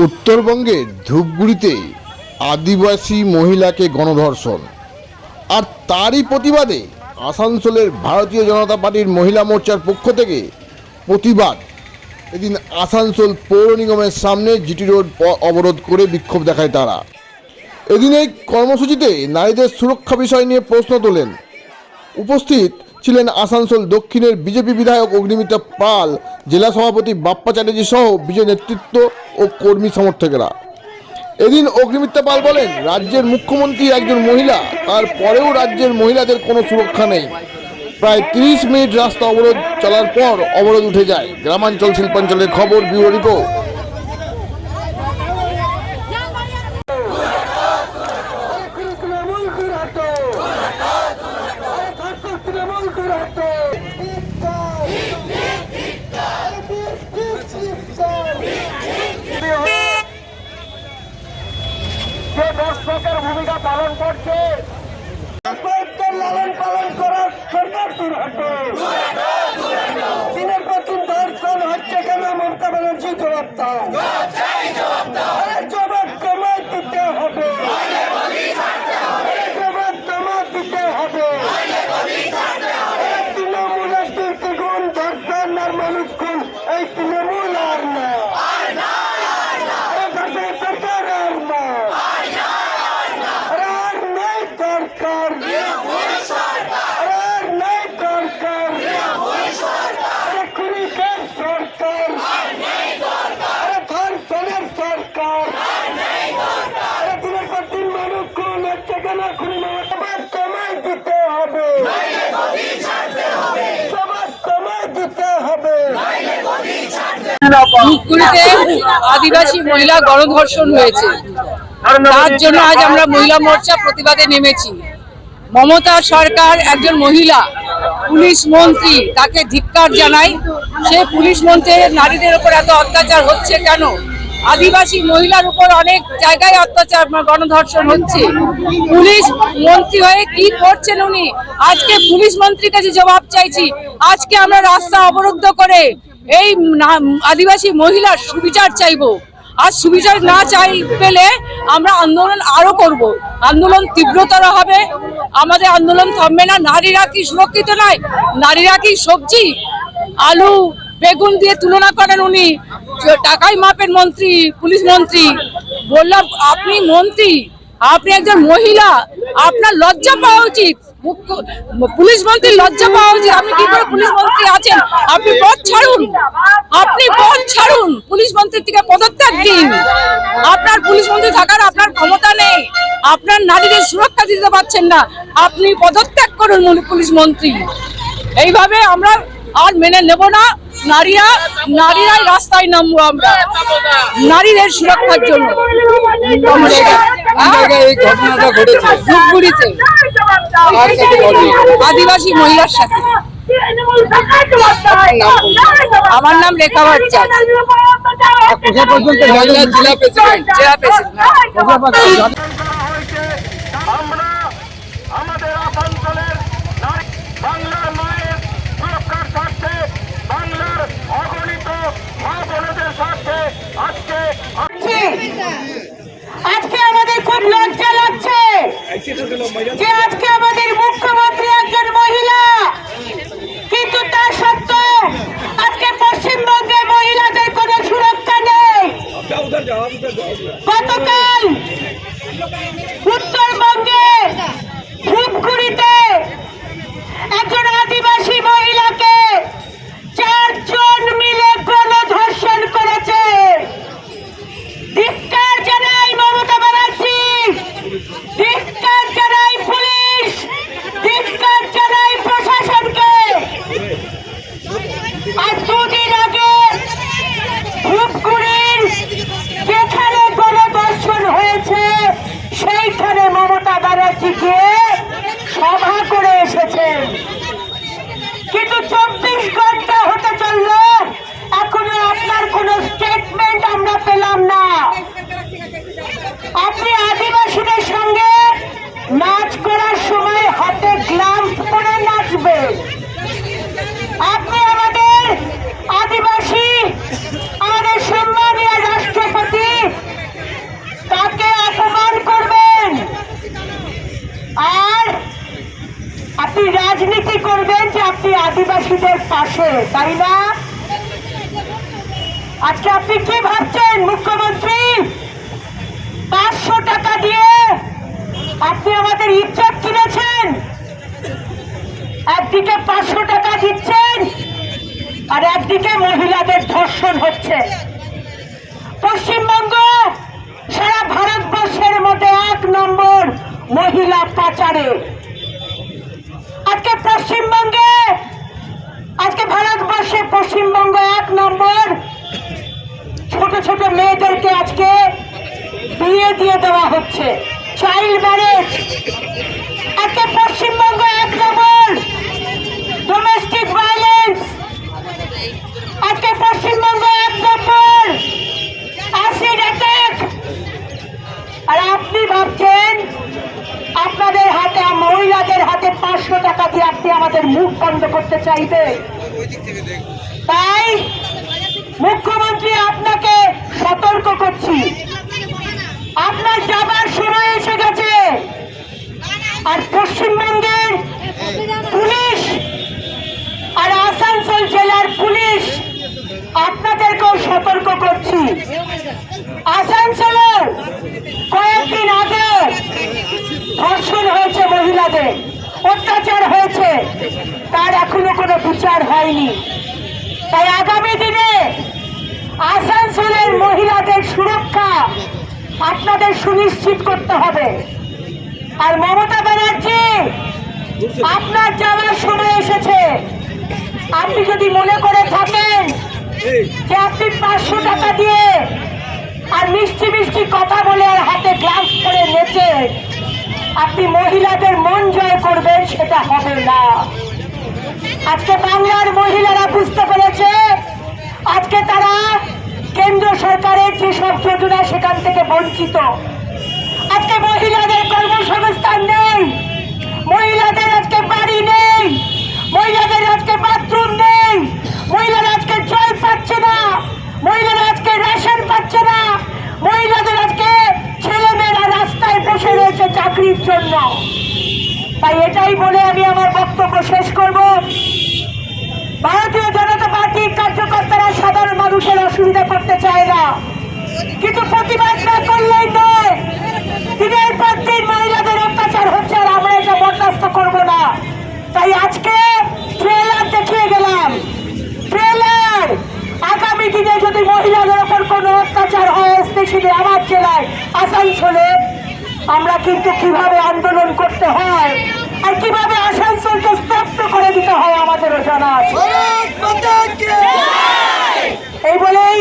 উত্তরবঙ্গের ধূপগুড়িতে আদিবাসী মহিলাকে গণধর্ষণ। আর তারই প্রতিবাদে আসানসোলের ভারতীয় জনতা পার্টির মহিলা মোর্চার পক্ষ থেকে প্রতিবাদ। এদিন আসানসোল পৌর নিগমের সামনে জিটি রোড অবরোধ করে বিক্ষোভ দেখায় তারা। এদিন এই কর্মসূচিতে নারীদের সুরক্ষা বিষয় নিয়ে প্রশ্ন তোলেন। উপস্থিত ছিলেন আসানসোল দক্ষিণের বিজেপি বিধায়ক অগ্নিমিত্রা পাল, জেলা সভাপতি বাপ্পা চ্যাটার্জি সহ বিজয় নেতৃত্ব ও কর্মী সমর্থকেরা। এদিন অগ্নিমিত্রা পাল বলেন, রাজ্যের মুখ্যমন্ত্রী একজন মহিলা তারপরেও রাজ্যের মহিলাদের কোনো সুরক্ষা নেই। প্রায় তিরিশ মিনিট রাস্তা অবরোধ চলার পর অবরোধ উঠে যায়। গ্রামাঞ্চল শিল্পাঞ্চলের খবর, ব্যুরো দর্শকের ভূমিকা পালন করছে। লালন পালন করার সরকার দুর্ঘটে দিনের পর দিন দর্শন হচ্ছে কেন মমতা ব্যানার্জি জবাব দাও আরে জবাব তোমায় দিতে হবে জবাব তোমায় দিতে হবে এই তৃণমূলের দুর্নীতিগুণ ধর্ষণ আর মানুষ খুন এই তৃণমূল আর না এই ধর্ষণ সরকার আর না আরে আর নেই দরকার আরে আর নেই দরকার আরে খুনিদের সরকার আরে ধর্ষণের সরকার আরে দিনের পর দিন মানুষ খুন হচ্ছে কেন খুনি সবার সময় দিতে হবে সবার সময় দিতে হবে ধূপগুড়িতে আদিবাসী মহিলা গণধর্ষণ হয়েছে। তার জন্য আজ আমরা মহিলা মোর্চা প্রতিবাদে নেমেছি। মমতা সরকার একজন মহিলা, পুলিশ মন্ত্রী, তাকে ধিক্কার জানায় সে পুলিশ মন্ত্রী নারীদের উপর এত অত্যাচার হচ্ছে কেন? আদিবাসী মহিলার উপর অনেক জায়গায় অত্যাচার গণধর্ষণ হচ্ছে। পুলিশ মন্ত্রী হয়ে কি করছেন উনি? আজকে পুলিশ মন্ত্রীর কাছে জবাব চাইছি, আজকে আমরা রাস্তা অবরুদ্ধ করে এই আদিবাসী মহিলার সুবিচার চাইব। আর সুবিচার না চাই পেলে আমরা আন্দোলন আরও করব। আন্দোলন তীব্রতর হবে। আমাদের আন্দোলন থামবে না। নারীরা কি সুরক্ষিত নয়? নারীরা কি সবজি? আলু, বেগুন দিয়ে তুলনা করেন উনি। টাকাই মাপেন মন্ত্রী, পুলিশ মন্ত্রী। বললাম, আপনি মন্ত্রী, আপনি একজন মহিলা, আপনার লজ্জা পাওয়া উচিত। পুলিশ মন্ত্রী লজ্জা পাওয়া উচিত। আপনি কি করে পুলিশ মন্ত্রী আছেন? আপনি পদ ছাড়ুন। আপনি পদ ছাড়ুন। পুলিশ মন্ত্রীর থেকে পদত্যাগ দিন। আপনার পুলিশ মন্ত্রী থাকার আপনার ক্ষমতা নেই। আপনার নারীদের সুরক্ষা দিতে পারছেন না। আপনি পদত্যাগ করুন পুলিশ মন্ত্রী। এইভাবে আমরা আর মেনে নেব না। নারীরা, নারীরাই রাস্তায় নামবো আমরা। নারীদের সুরক্ষার জন্য। আদিবাসী মহিলার সাথে। আমার নাম রেখা মহিলা জেলা বাংলার মায়ের সুরক্ষার স্বার্থে বাংলার অগণিত মা বোনদের স্বার্থে আজকে আজকে আমাদের খুব লজ্জা লাগছে। যে আজকে আমাদের মুখ্যমন্ত্রী কিন্তু চব্বিশ ঘণ্টা হতে চলল। এখনও আপনার কোনো স্টেটমেন্ট আমরা পেলাম না। আপনি আদিবাসীদের সঙ্গে নাচ করার সময় হাতে গ্লাভস পরে নাচবেন। আপনি আমাদের আদিবাসী আমাদের সম্মানীয় রাষ্ট্রপতি তাই না? আজকে আপনি কি ভাবছেন, মুখ্যমন্ত্রী? পাঁচশো টাকা দিয়ে আপনি আমাদের ইজ্জত কিনেছেন? একদিকে পাঁচশো টাকা দিচ্ছেন, আর একদিকে মহিলাদের ধর্ষণ হচ্ছে। পশ্চিমবঙ্গ সারা ভারতবর্ষের মধ্যে এক নম্বর মহিলা পাচারে। আজকে পশ্চিমবঙ্গে ভারতবর্ষে পশ্চিমবঙ্গ এক নম্বর। ছোট ছোট মেয়েদেরকে আজকে বিয়ে দিয়ে দেওয়া হচ্ছে। চাইল্ড ম্যারেজ আজকে পশ্চিমবঙ্গ এক নম্বর। ডোমেস্টিক ভায়োলেন্স আজকে পশ্চিমবঙ্গ এক নম্বর। অ্যাসিড অ্যাটাক আর আপনি ভাবছেন, আপনাদের হাতে, মহিলাদের হাতে পাঁচশো টাকা দিয়ে আপনি আমাদের মুখ বন্ধ করতে চাইবে মুখ্যমন্ত্রী, আপনাকে সতর্ক করছি। আপনার যাবার সময় এসে গেছে। আর পশ্চিমবঙ্গের পুলিশ আর আসানসোল জেলার পুলিশ, আপনাদেরকেও সতর্ক করছি। আসানসোলের কয়েকদিন আগে ধর্ষণ হয়েছে মহিলাদের, অত্যাচার হয়েছে। তার এখনও কোনো বিচার হয়নি। তাই আগামী দিনে আসানসোলের মহিলাদের সুরক্ষা আপনাদের সুনিশ্চিত করতে হবে। আর মমতা ব্যানার্জি, আপনার যাওয়ার সময় এসেছে, আপনি যদি মনে করে থাকেন যে আপনি পাঁচশো টাকা দিয়ে আর মিষ্টি মিষ্টি কথা বলে আর হাতে গ্লাস করে নেচে আপনি মহিলাদের মন জয় করবেন, সেটা হবে না। আজকে বাংলার মহিলারা বুঝতে পেরেছে, আজকে তারা সরকারের যেসব যোজনা সেখান থেকে বঞ্চিত। আজকে মহিলাদের কর্মসংস্থান নেই, মহিলাদের আজকে বাড়ি নেই, মহিলাদের আজকে বাথরুম নেই, মহিলারা আজকে জল পাচ্ছে না, মহিলারা আজকে রেশন পাচ্ছে না, মহিলাদের আজকে ছেলেমেয়েরা রাস্তায় বসে রয়েছে চাকরির জন্য। তাই এটাই বলে আমি আমার বক্তব্য শেষ করব। ভারতীয় জনতা পার্টির কার্যকর্তারা সাধারণ মানুষের অসুবিধা করতে চায় না। কিন্তু প্রতিবাদ না করলেই নয়। দিনের পর দিন মহিলাদের অত্যাচার হচ্ছে আর আমরা এটা বরদাস্ত করব না। তাই আজকে ট্রেলার দেখিয়ে গেলাম। ট্রেলার আগামী দিনে যদি মহিলাদের ওপর কোনো অত্যাচার হয়, স্পেশালি আমার জেলায়, আসানসোলে, আমরা কিন্তু কীভাবে আন্দোলন করতে হয় আর কীভাবে আসানসোলকে স্তব্ধ করে দিতে হয় আমাদের জানা এই বলেই